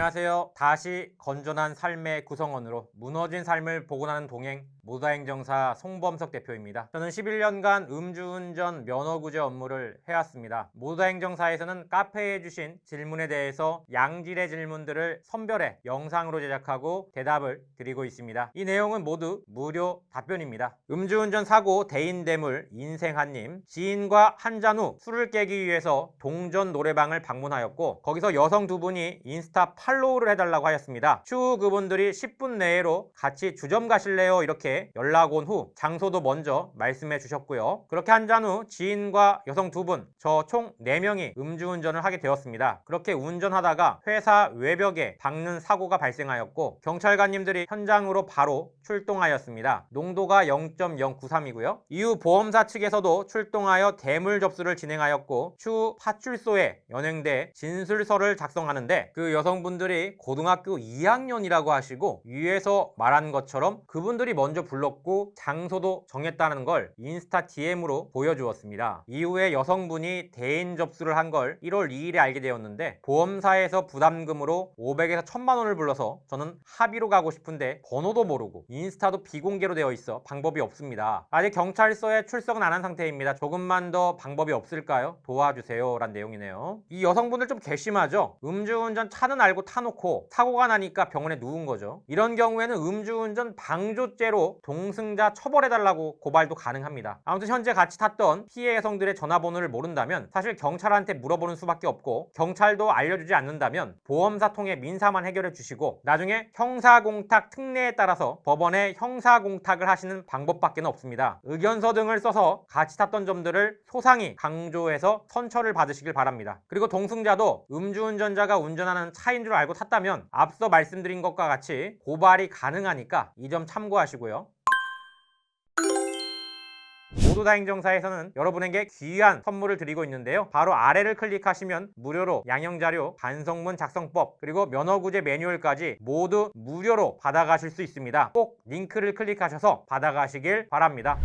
안녕하세요. 다시 건전한 삶의 구성원으로 무너진 삶을 복원하는 동행 모다행정사 송범석 대표입니다. 저는 11년간 음주운전 면허구제 업무를 해왔습니다. 모다행정사에서는 카페에 주신 질문에 대해서 양질의 질문들을 선별해 영상으로 제작하고 대답을 드리고 있습니다. 이 내용은 모두 무료 답변입니다. 음주운전 사고 대인대물 인생 한님 지인과 한잔 후 술을 깨기 위해서 동전 노래방을 방문하였고 거기서 여성 두 분이 인스타 팔로우를 해달라고 하였습니다. 추후 그분들이 10분 내로 같이 주점 가실래요? 이렇게 연락 온 후 장소도 먼저 말씀해 주셨고요. 그렇게 한 잔 후 지인과 여성 두 분, 저 총 4명이 음주운전을 하게 되었습니다. 그렇게 운전하다가 회사 외벽에 박는 사고가 발생하였고 경찰관님들이 현장으로 바로 출동하였습니다. 농도가 0.093이고요. 이후 보험사 측에서도 출동하여 대물 접수를 진행하였고 추후 파출소에 연행돼 진술서를 작성하는데 그 여성분들이 고등학교 2학년이라고 하시고 위에서 말한 것처럼 그분들이 먼저 불렀고 장소도 정했다는 걸 인스타 DM으로 보여주었습니다. 이후에 여성분이 대인 접수를 한 걸 1월 2일에 알게 되었는데 보험사에서 부담금으로 500에서 1000만 원을 불러서 저는 합의로 가고 싶은데 번호도 모르고 인스타도 비공개로 되어 있어 방법이 없습니다. 아직 경찰서에 출석은 안 한 상태입니다. 조금만 더 방법이 없을까요? 도와주세요. 란 내용이네요. 이 여성분들 좀 괘씸하죠? 음주운전 차는 알고 타놓고 사고가 나니까 병원에 누운 거죠. 이런 경우에는 음주운전 방조죄 로 동승자 처벌해달라고 고발도 가능합니다. 아무튼 현재 같이 탔던 피해 여성들의 전화번호를 모른다면 사실 경찰한테 물어보는 수밖에 없고 경찰도 알려주지 않는다면 보험사 통해 민사만 해결해 주시고 나중에 형사공탁 특례에 따라서 법원에 형사공탁을 하시는 방법밖에 없습니다. 의견서 등을 써서 같이 탔던 점들을 소상히 강조해서 선처를 받으시길 바랍니다. 그리고 동승자도 음주운전자가 운전하는 차인 줄 알고 탔다면 앞서 말씀드린 것과 같이 고발이 가능하니까 이 점 참고하시고요. 모두다 행정사에서는 여러분에게 귀한 선물을 드리고 있는데요. 바로 아래를 클릭하시면 무료로 양형자료, 반성문 작성법, 그리고 면허구제 매뉴얼까지 모두 무료로 받아가실 수 있습니다. 꼭 링크를 클릭하셔서 받아가시길 바랍니다.